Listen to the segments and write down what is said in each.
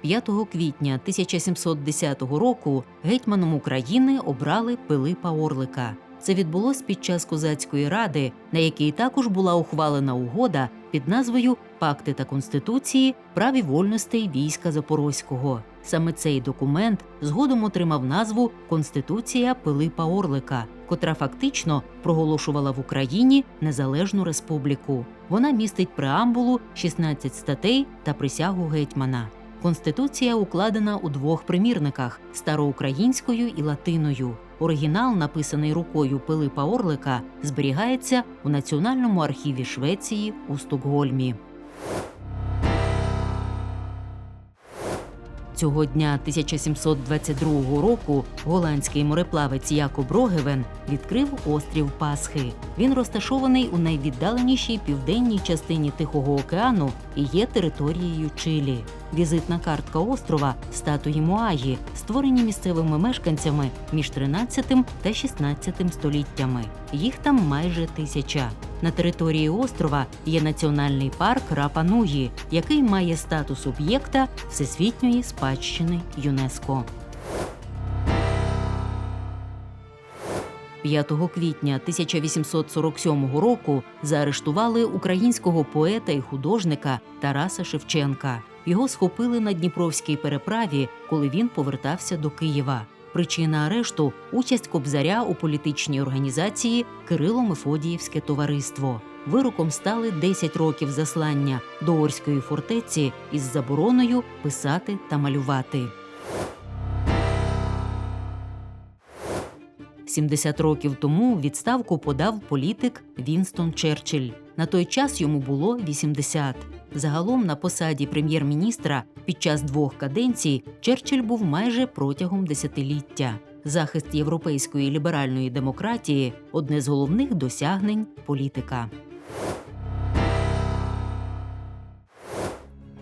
5 квітня 1710 року гетьманом України обрали Пилипа Орлика. Це відбулось під час козацької ради, на якій також була ухвалена угода під назвою Пакти та Конституції праві вольностей війська Запорозького. Саме цей документ згодом отримав назву Конституція Пилипа Орлика, котра фактично проголошувала в Україні незалежну республіку. Вона містить преамбулу, 16 статей та присягу гетьмана. Конституція укладена у двох примірниках староукраїнською і латиною. Оригінал, написаний рукою Пилипа Орлика, зберігається у Національному архіві Швеції у Стокгольмі. Цього дня 1722 року голландський мореплавець Якоб Рогевен відкрив острів Пасхи. Він розташований у найвіддаленішій південній частині Тихого океану і є територією Чилі. Візитна картка острова статуї Моаї, створені місцевими мешканцями між 13 та 16 століттями. Їх там майже тисяча. На території острова є національний парк Рапа-Нуї, який має статус об'єкта всесвітньої спадщини ЮНЕСКО. 5 квітня 1847 року заарештували українського поета і художника Тараса Шевченка. Його схопили на Дніпровській переправі, коли він повертався до Києва. Причина арешту участь Кобзаря у політичній організації Кирило-Мефодіївське товариство. Вироком стали 10 років заслання до Орської фортеці із забороною писати та малювати. 70 років тому відставку подав політик Вінстон Черчилль. На той час йому було 80. Загалом на посаді прем'єр-міністра під час двох каденцій Черчилль був майже протягом десятиліття. Захист європейської ліберальної демократії одне з головних досягнень політика.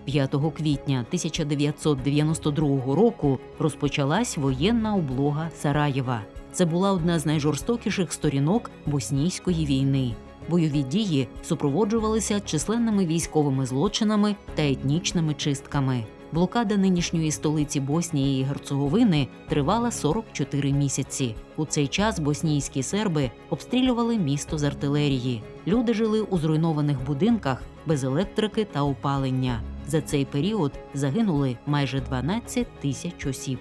5 квітня 1992 року розпочалась воєнна облога Сараєва. Це була одна з найжорстокіших сторінок боснійської війни. Бойові дії супроводжувалися численними військовими злочинами та етнічними чистками. Блокада нинішньої столиці Боснії і Герцеговини тривала 44 місяці. У цей час боснійські серби обстрілювали місто з артилерії. Люди жили у зруйнованих будинках без електрики та опалення. За цей період загинули майже 12 тисяч осіб.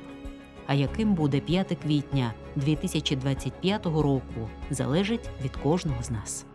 А яким буде 5 квітня 2025 року, залежить від кожного з нас.